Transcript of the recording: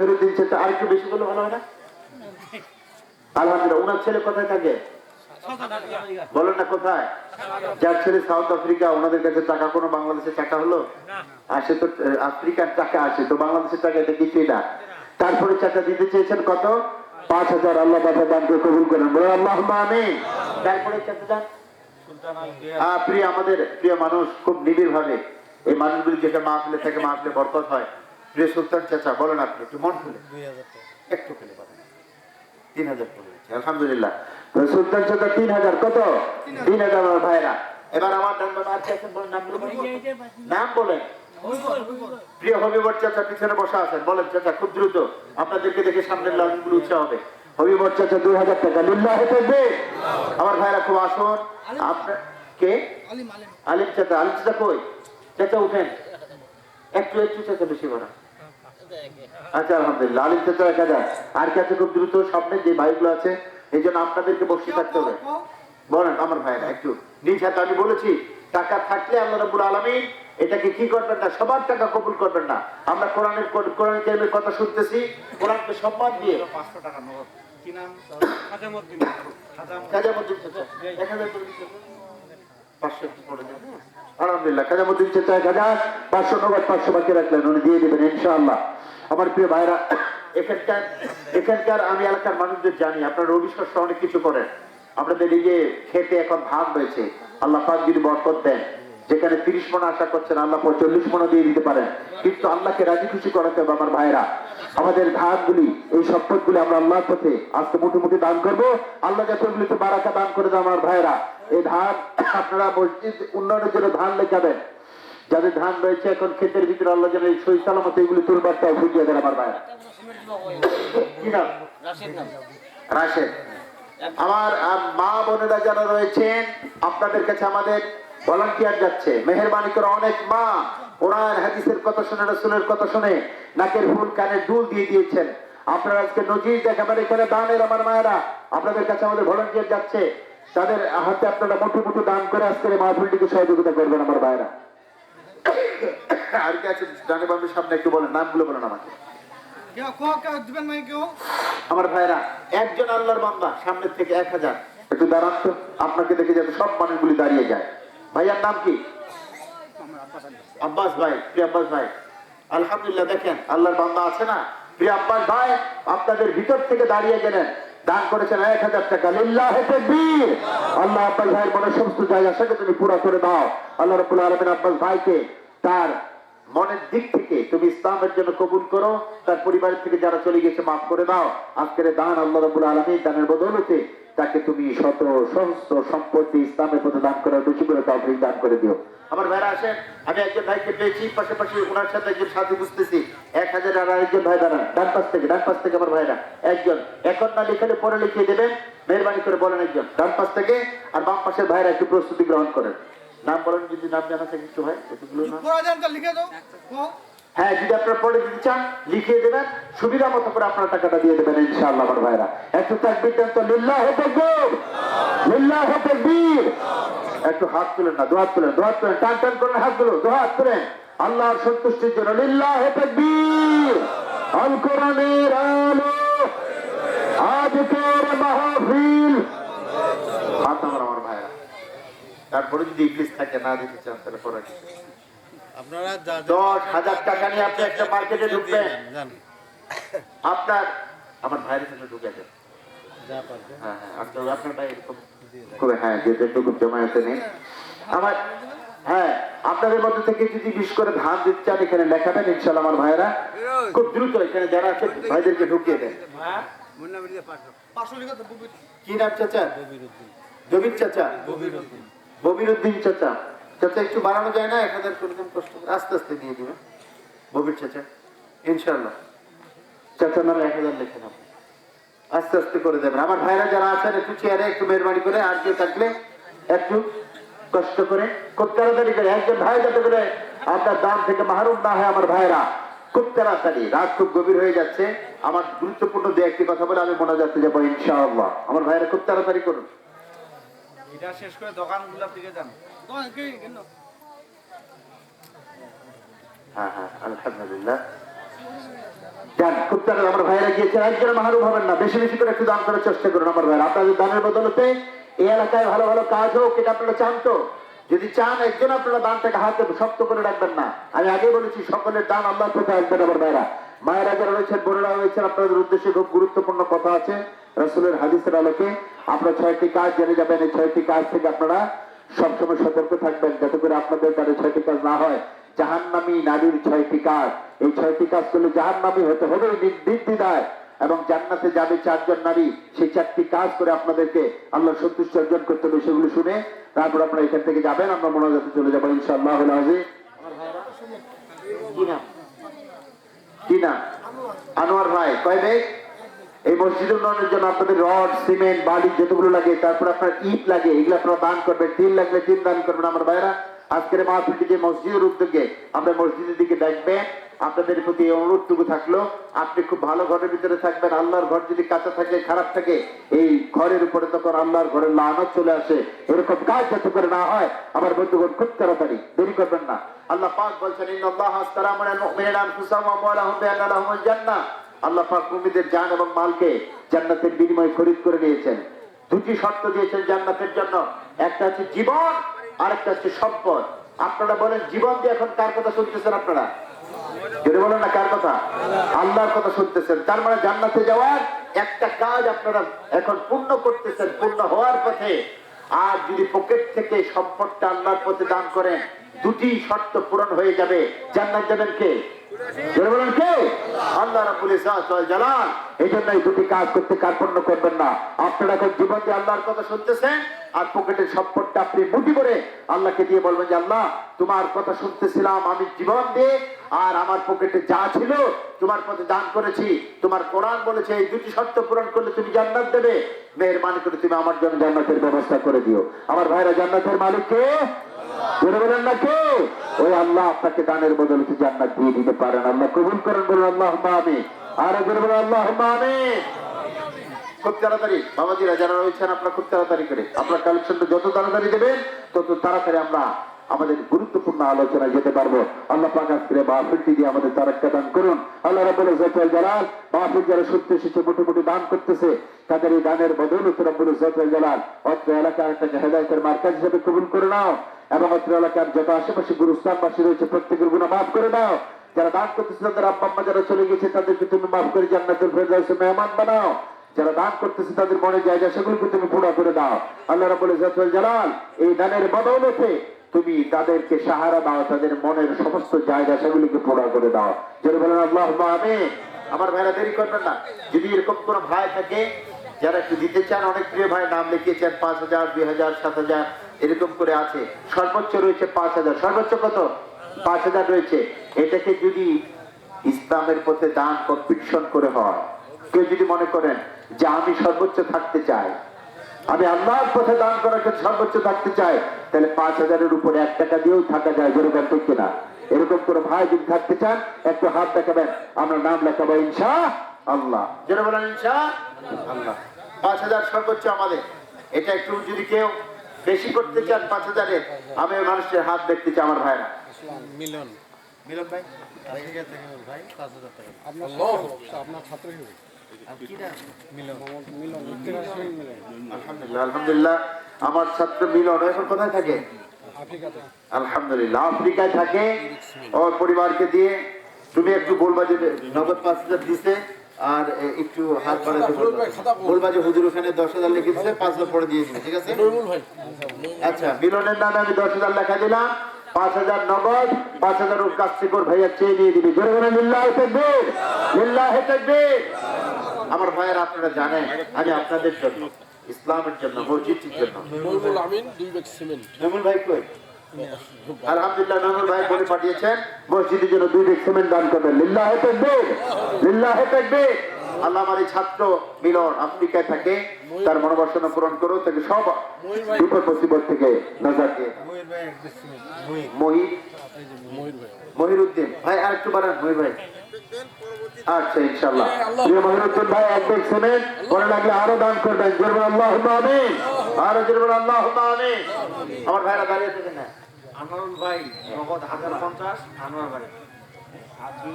সেটা আর একটু বেশি ভালো হয় না? আলহামদুলিল্লাহ ওনার ছেলে কোথায় থাকে? বলেন না কোথায়? যার ছেলে সাউথ আফ্রিকা ওনাদের কাছে টাকা কোনো বাংলাদেশের টাকা হলো? আসে তো আফ্রিকার টাকা আসে তো বাংলাদেশের টাকা এটা কিছুই না। তারপরে টাকা দিতে চেয়েছেন কত? পাঁচ হাজার আল্লাহ বাবা দানকে কবুল করেন। বলে আল্লাহ আমি তারপরে চাচা যান প্রিয় আমাদের প্রিয় মানুষ খুব নিবিড় ভাবে এই মানুষগুলি যেটা মাহফিলে থেকে মাহফিলে বরকত হয়। প্রিয় সুলতান চাচা বলেন আপনি একটু মন খুলে। একটু খুলে বলেন। তিন হাজার করে আলহামদুলিল্লাহ। সুলতান চাচা তিন হাজার কত? তিন হাজার। আমার ভাইরা। এবার আমার নাম নাম আছে বলেন নাম নাম বলেন। প্রিয় হবিবর চাচা পিছনে বসা আছেন। বলেন চাচা খুব দ্রুত। আপনাদেরকে দেখে সামনের লাউনগুলো উৎসাহ হবে। হবিবর চাচা দুই হাজার টাকা। লিল্লাহ থাকবে আমার ভাইরা খুব আসুন। আপনার কে? আলিম চাচা আলিম চাচা কই? চাচা উঠেন। একটু একটু চাচা বেশি বড়। আচ্ছা আলহামদুলিল্লাহ। আলিম চাচা এক হাজার আর কাছে খুব দ্রুত? সামনে যে ভাইগুলো আছে এই জন্য আপনাদেরকে বসে থাকতে হবে। বলেন আমার ভাইরা একটু। নিজ হাতে আমি বলেছি টাকা থাকলে আল্লাহ রাব্বুল আলামিন এটাকে কি করবেন না? সবার টাকা কবুল করবেন না। আমরা কোরআনের কোরআন কারিমের কথা শুনতেছি কোরআনকে সম্মান দিয়ে। পাঁচশো টাকা নগদ। কি নাম? কাজামুদ্দিন চাচা এক হাজার পাঁচশো পাঁচশো রাখলেন দিয়ে দেবেন ইনশাআল্লাহ। আমার প্রিয় ভাইরা, এখানকার এখানকার আমি মানুষদের জানি, আপনারা অবিশ্বাস অনেক কিছু করেন। আপনাদের এই যে খেতে এখন ভাগ রয়েছে, আল্লাহ যদি বরকত দেন। যেখানে তিরিশ মন আশা করছেন আল্লাহ চল্লিশ মনও দিয়ে দিতে পারেন। কিন্তু আল্লাহকে রাজি খুশি করাতে হবে আমার ভাইরা আমাদের ধানগুলি এই সম্পদগুলি আমরা আল্লাহর পথে আজকে মুঠো মুঠি দান করব। আল্লাহ যাতে ওগুলিতে বারাকা দান করে দেয় আমার ভাইরা এই ধান আপনারা মসজিদ উন্নয়নের জন্য ধান লেখাবেন। যাদের ধান রয়েছে এখন ক্ষেতের ভিতরে আল্লাহ যেন এই সই সালামত এগুলি তুলবার তাও ফুটিয়ে দেন আমার ভাইরা রাশেদ আমার মা বোনেরা যারা রয়েছেন আপনাদের কাছে আমাদের ভলান্টিয়ার যাচ্ছে? মেহরবানি করে অনেক মা কোরআন হাদিসের কথা শুনে রসুলের কথা শুনে নাকের ফুল কানের দুল দিয়ে দিয়েছেন। আপনারা আজকে নজির দেখাবেন এখানে দানের আমার মায়েরা আপনাদের কাছে আমাদের ভলান্টিয়ার যাচ্ছে। তাদের হাতে আপনারা মুঠো মুঠো দান করে আজকের এই মাহফিলটিকে সহযোগিতা করবেন আমার ভাইরা আর কি আছে? ডানে বামে সামনে একটু বলেন নামগুলো বলেন আমাকে। আমার ভাইরা একজন আল্লাহর বান্দা সামনের থেকে এক হাজার। একটু দাঁড়ান তো আপনাকে দেখে যাতে সব মানুষগুলি দাঁড়িয়ে যায়। ভাইয়ার নাম কি? আব্বাস ভাই, প্রিয় আব্বাস ভাই। আলহামদুলিল্লাহ, দেখেন, আল্লাহর বান্দা আছে না? প্রিয় আব্বাস ভাই, আপনাদের ভিতর থেকে দাঁড়িয়ে গেলেন। দান করেছেন এক হাজার টাকা। লিল্লাহ বীর আল্লাহ আব্বাস ভাইয়ের মনে সমস্ত জায়গা সেটা তুমি পুরো করে দাও। আল্লাহ রাব্বুল আলমিন আব্বাস ভাইকে তার মনের দিক থেকে তুমি ইসলামের জন্য কবুল করো, তার পরিবারের থেকে যারা চলে গেছে, মাফ করে দাও। আজকের দান আল্লাহ রাব্বুল আলামিন দানের বদৌলতে তাকে তুমি শত সহস্র সম্পত্তি ইসলামের পথে দান করার বেশি করে তৌফিক দান করে দিও। আমার ভাইরা আসেন, আমি একজন ভাইকে পেয়েছি, পাশাপাশি ওনার সাথে একজন সাথী বুঝতেছি এক হাজার আর আরেকজন ভাই দাঁড়ান, ডান পাশ থেকে, ডান পাশ থেকে আমার ভাইরা। একজন, এখন না লিখালে পরে লিখিয়ে দেবেন, মেহরবানি করে বলেন একজন, ডান পাশ থেকে, আর বাম পাশের ভাইরা একটু প্রস্তুতি গ্রহণ করেন। নাম বলেন যদি নাম জানা থাকে একটু ভাই এতগুলো লিখে দাও। হ্যাঁ যদি আপনারা পরে দিতে চান লিখিয়ে দেবেন সুবিধা মতো করে আপনারা টাকাটা দিয়ে দেবেন ইনশাআল্লাহ আমার ভাইরা। একটু তাকবীর দেন তো লিল্লাহ তাকবীর লিল্লাহ তাকবীর। একটু হাত তুলেন না দোহাত তুলেন দোহাত তুলেন টান টান করেন হাতগুলো দোহাত তুলেন। আল্লাহর সন্তুষ্টির জন্য লিল্লাহ তাকবীর। আল কোরআনের আলো আজকের মাহফিল হাত আমার আমার ভাইরা তারপরে যদি ইংলিশ থাকে না দিতে চান তাহলে পরে আপনারা যা যা দশ হাজার টাকা নিয়ে আপনি একটা মার্কেটে ঢুকবেন। আপনার আমার ভাইয়ের সাথে ঢুকে যান। হ্যাঁ হ্যাঁ আপনার আপনার ভাই এরকম হ্যাঁ যেটা একটু জমা আছে নেই। আমার হ্যাঁ আপনাদের মধ্যে থেকে যদি বিশেষ করে ধান দিতে চান এখানে লেখাবেন ইনশাল্লাহ আমার ভাইয়েরা। খুব দ্রুত এখানে যারা আছে ভাইদেরকে ঢুকিয়ে দেন। কি নাম চাচা? জমির চাচা? ববির উদ্দিন চাচা চাচা একটু বাড়ানো যায় না এক হাজার করে দেন কষ্ট আস্তে আস্তে দিয়ে দিবেন ববির চাচা ইনশাল্লাহ চাচা নামে এক হাজার লিখে নেব আস্তে আস্তে করে দেবেন। আমার ভাইরা যারা আছেন, একটু চেয়ারে একটু মেহরবানি করে, আর কেউ থাকলে একটু কষ্ট করে, খুব তাড়াতাড়ি করে। একজন ভাই যাতে করে আপনার দাম থেকে মাহরুম না হয়, আমার ভাইরা, খুব তাড়াতাড়ি। রাত খুব গভীর হয়ে যাচ্ছে। আমার গুরুত্বপূর্ণ দু একটি কথা বলে আমি মনে যাচ্ছে যাব, ইনশাআল্লাহ। আমার ভাইরা খুব তাড়াতাড়ি করুন। এটা শেষ করে দোকানগুলোর দিকে যান। দোকান কি কেন? হ্যাঁ হ্যাঁ আলহামদুলিল্লাহ। যান খুব তাড়াতাড়ি আমার ভাইরা গিয়েছেন একজন মাহরুম হবেন না বেশি বেশি করে একটু দান করার চেষ্টা করুন আমার ভাইরা আপনাদের দানের বদলতে এই এলাকায় ভালো ভালো কাজ হোক এটা আপনারা চান তো? যদি চান একজন আপনারা দানটাকে হাতে শক্ত করে রাখবেন না। আমি আগে বলেছি সকলের দান আল্লাহর পথে আসবেন আমার ভাইরা মায়েরা যারা রয়েছেন বোনেরা রয়েছেন আপনাদের উদ্দেশ্যে খুব গুরুত্বপূর্ণ কথা আছে। রসুলের হাদিসের আলোকে আপনারা ছয়টি কাজ জেনে যাবেন। এই ছয়টি কাজ থেকে আপনারা সবসময় সতর্ক থাকবেন যাতে করে আপনাদের দ্বারা ছয়টি কাজ না হয়। জাহান্নামী নারীর ছয়টি কাজ। এই ছয়টি কাজ করলে জাহান্নামী হতে হবে নির্দিদায় এবং জান্নাতে যাবে চারজন নারী। সেই চারটি কাজ করে আপনাদেরকে আল্লাহ সন্তুষ্ট অর্জন করতে হবে সেগুলো শুনে তারপর আপনারা এখান থেকে যাবেন আমরা মোনাজাতে চলে যাব ইনশাআল্লাহ। হাজির কি নাম কি নাম আনোয়ার ভাই কয় ভাই? এই মসজিদ উন্নয়নের জন্য আপনাদের রড, সিমেন্ট, বালি যতগুলো লাগে, তারপর আপনার ইট লাগে, এগুলো আপনারা দান করবেন, তিল লাগলে তিন দান করবেন আমার ভাইরা আজকের মাহফিলটি যে মসজিদের উদ্যোগে আমরা মসজিদের দিকে দেখবেন। আপনাদের প্রতি এই অনুরোধটুকু থাকল, আপনি খুব ভালো ঘরের ভিতরে থাকবেন, আল্লাহর ঘর যদি কাঁচা থাকে, খারাপ থাকে, এই ঘরের উপরে তখন আল্লাহর ঘরের লানত চলে আসে। এরকম কাজ যাতে করে না হয়, আমার বন্ধুগণ খুব তাড়াতাড়ি, দেরি করবেন না। আল্লাহ পাক বলছেন, ইন্নাল্লাহ আসতারা মিনাল মুমিনিনা আনফুসাহুম ওয়া আমওয়ালাহুম বিআন্না লাহুমুল জান্নাহ। আল্লাহ পাক মুমিনদের জান এবং মালকে জান্নাতের বিনিময়ে খরিদ করে নিয়েছেন দুটি শর্ত দিয়েছেন জান্নাতের জন্য। একটা হচ্ছে জীবন আরেকটা হচ্ছে সম্পদ। আপনারা বলেন, জীবন দিয়ে এখন কার কথা শুনতেছেন আপনারা? যদি বলেন না কার কথা? আল্লাহর কথা শুনতেছেন। তার মানে জান্নাতে যাওয়ার একটা কাজ আপনারা এখন পূর্ণ করতেছেন, পূর্ণ হওয়ার পথে। আর যদি পকেট থেকে সম্পদটা আল্লাহর পথে দান করেন, দুটি শর্ত পূরণ হয়ে যাবে। জান্নাত যাবেন কে? বলেন আল্লাহ এই জন্য দুটি কাজ করতে কার্পণ্য করবেন না। আপনারা এখন জীবন দিয়ে আল্লাহর কথা শুনতেছেন আর পকেটের সম্পদটা আপনি মুঠি করে আল্লাহকে দিয়ে বলবেন যে, আল্লাহ, তোমার কথা শুনতেছিলাম আমি জীবন দিয়ে, আর আমার পকেটে যা ছিল তোমার পথে দান করেছি। তোমার কোরআন বলেছে, এই দুটি শর্ত পূরণ করলে তুমি জান্নাত দেবে। মেহরবানি করে তুমি আমার জন্য জান্নাতের ব্যবস্থা করে দিও। আমার ভাইরা, জান্নাতের মালিক কে? বলেন না কে? ওই আল্লাহ আপনাকে দানের বদলে জান্নাত দিয়ে দিতে পারেন। আল্লাহ কবুল করেন, বলুন আল্লাহ আমি আর বলেন আল্লাহ আমি খুব তাড়াতাড়ি, বাবাজিরা যারা রয়েছেন, আপনারা খুব তাড়াতাড়ি করে, আপনার কালেকশনটা যত তাড়াতাড়ি দেবেন তত তাড়াতাড়ি আমরা আমাদের গুরুত্বপূর্ণ আলোচনায় যেতে পারব। আল্লাহ মাহফিলটি দিয়ে আমাদের দান করুন। আল্লাহ জালাল যারা সত্যি এসেছে মোটে মোটে দান করতেছে, তাদের এই দানের জালাল অত্র এলাকার একটা হেদায়েতের মার্কাজ হিসেবে কবুল করে নাও এবং অত্র এলাকার যত আশেপাশে রয়েছে, প্রত্যেকের গুণা মাফ করে দাও। যারা দান করতেছে, তাদের আব্বা আম্মা যারা চলে গেছে, তাদেরকে তুমি মাফ করে জান্নাতুল ফেরদাউসে মেহমান বানাও। যারা দান করতেছে, তাদের মনে জায়গা, সেগুলোকে তুমি পুরা করে দাও। আল্লাহ রাবুল ইজাতুল জালাল এই দানের বদৌলতে তুমি তাদেরকে সাহারা দাও, তাদের মনের সমস্ত জায়গা, সেগুলিকে পুরা করে দাও। যদি বলেন আল্লাহ আমি আমার ভাইরা, দেরি করবেন না। যদি এরকম কোন ভাই থাকে, যারা একটু দিতে চান, অনেক প্রিয় ভাই, নাম লিখিয়েছেন, পাঁচ হাজার, দুই হাজার, সাত হাজার, এরকম করে আছে। সর্বোচ্চ রয়েছে পাঁচ হাজার। সর্বোচ্চ কত? পাঁচ হাজার রয়েছে। এটাকে যদি ইসলামের পথে দান, কম্পিটিশন করে হয়, কেউ যদি মনে করেন যে আমি সর্বোচ্চ থাকতে চাই। আমি আল্লাহর পথে দান করার ক্ষেত্রে সর্বোচ্চ থাকতে চাই। তাহলে পাঁচ হাজারের উপরে এক টাকা দিয়েও থাকা যায় যেরকম ঠিক না এরকম করে ভাই যদি থাকতে চান একটু হাত দেখাবেন। আমরা নাম লেখাবো ইনশা আল্লাহ। যেটা বলেন ইনশা আল্লাহ। পাঁচ হাজার সর্বোচ্চ আমাদের। এটা একটু যদি কেউ বেশি করতে চান পাঁচ হাজারের আমি মানুষের হাত দেখতে চাই আমার ভাইরা। মিলন। মিলন ভাই? ভাই পাঁচ হাজার টাকা। আপনার ছাত্র আলহামদুলিল্লাহ আমার ছাত্র মিলন এখন কোথায় থাকে? আলহামদুলিল্লাহ আফ্রিকায় থাকে। ওর পরিবারকে দিয়ে তুমি একটু বলবা যে নগদ পাঁচ হাজার দিছে আর একটু হাত বাড়াতে বলবা। যে হুজুর ওখানে দশ হাজার লিখে দিছে পাঁচ হাজার পরে দিয়ে দিবে ঠিক আছে? আচ্ছা মিলনের নামে আমি দশ হাজার লেখা দিলাম। পাঁচ হাজার নগদ পাঁচ হাজার কাছ থেকে ভাইয়া চেয়ে নিয়ে দিবি। জোরে বলে লিল্লাহ তাকবীর লিল্লাহ তাকবীর। আমার ভাইয়ের আপনারা জানেন আমি আপনাদের জন্য ইসলামের জন্য মসজিদটির জন্য। মইনুল আমিন দুই ব্যাগ সিমেন্ট। নমুল ভাই কই? আলহামদুলিল্লাহ নমুল ভাই বলে পাঠিয়েছেন মসজিদের জন্য দুই বেগ সিমেন্ট দান করবেন। লিল্লাহে তাকবীর লিল্লাহে তাকবীর। আল্লাহ আমার ছাত্র মিলন আফ্রিকায় থাকে তার মনোবাসনা পূরণ করো তাকে সব বিপদ মুসিবত থেকে নাজার দিয়ে মহির মহিরুদ্দিন ভাই আর একটু বাড়ান মহির ভাই। আচ্ছা ইনশাল্লাহ প্রিয় মহিরুদ্দিন ভাই এক বেগ সিমেন্ট পরে লাগলে আরও দান করবেন। জোরবে আল্লাহ আমিন। আরও জোরবে আল্লাহ আমিন। আমার ভাইরা দাঁড়িয়ে থেকে না আনোয়ারুল ভাই নগদ হাজার পঞ্চাশ আনোয়ার ভাই। আর দুই